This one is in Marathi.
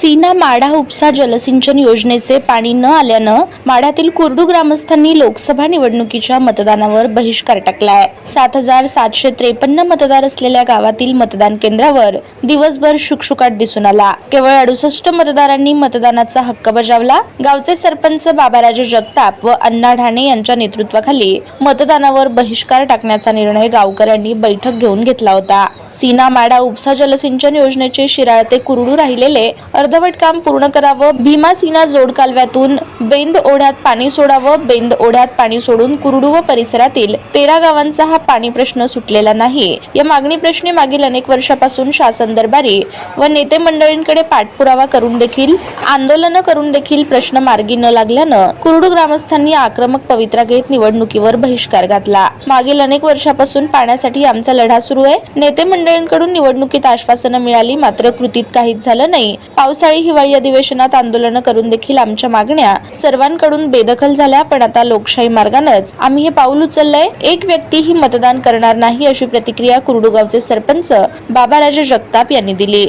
सीना माढा उपसा जलसिंचन योजनेचे पाणी न आल्यानं माढ्यातील कुर्डू ग्रामस्थांनी लोकसभा निवडणुकीच्या मतदानावर बहिष्कार टाकलाय. सात हजार सातशे त्रेपन्न मतदार असलेल्या गावातील मतदान केंद्रावर दिवसभर शुकशुकाट दिसून आला. केवळ अडुसष्ट मतदारांनी मतदानाचा हक्क बजावला. गावचे सरपंच बाबाराजे जगताप व अण्णा ढाणे यांच्या नेतृत्वाखाली मतदानावर बहिष्कार टाकण्याचा निर्णय गावकऱ्यांनी बैठक घेऊन घेतला होता. सीना माडा उपसा जलसिंचन योजनेचे शिराळ ते कुरडू राहिलेले अर्धवट काम पूर्ण करावं भीमा जोड कालव्यातून बेंद ओढ्यात पाणी सोडावं बेंद ओढ्यात पाणी सोडून कुरडू व परिसरातील तेरा गावांचा हा पाणी प्रश्न सुटलेला नाही. या मागणी प्रश्नी मागील अनेक वर्षापासून शासन दरबारी व नेते मंडळींकडे पाठपुरावा करून देखील आंदोलन करून देखील प्रश्न मार्गी न लागल्यानं कुरडू ग्रामस्थांनी आक्रमक पवित्रा घेत निवडणुकीवर बहिष्कार घातला. मागील अनेक वर्षापासून पाण्यासाठी आमचा लढा सुरू आहे. नेते मंडळींकडून निवडणुकीत आश्वासनं मिळाली मात्र कृतीत काहीच झालं नाही. पावसाळी हिवाळी अधिवेशनात आंदोलन करून देखील आमच्या मागण्या सर्वांकडून बेदखल झाल्या पण आता लोकशाही मार्गानेच आम्ही हे पाऊल उचललंय. एक व्यक्तीही मतदान करणार नाही अशी प्रतिक्रिया कुरडूगावचे सरपंच बाबाराजे जगताप यांनी दिली.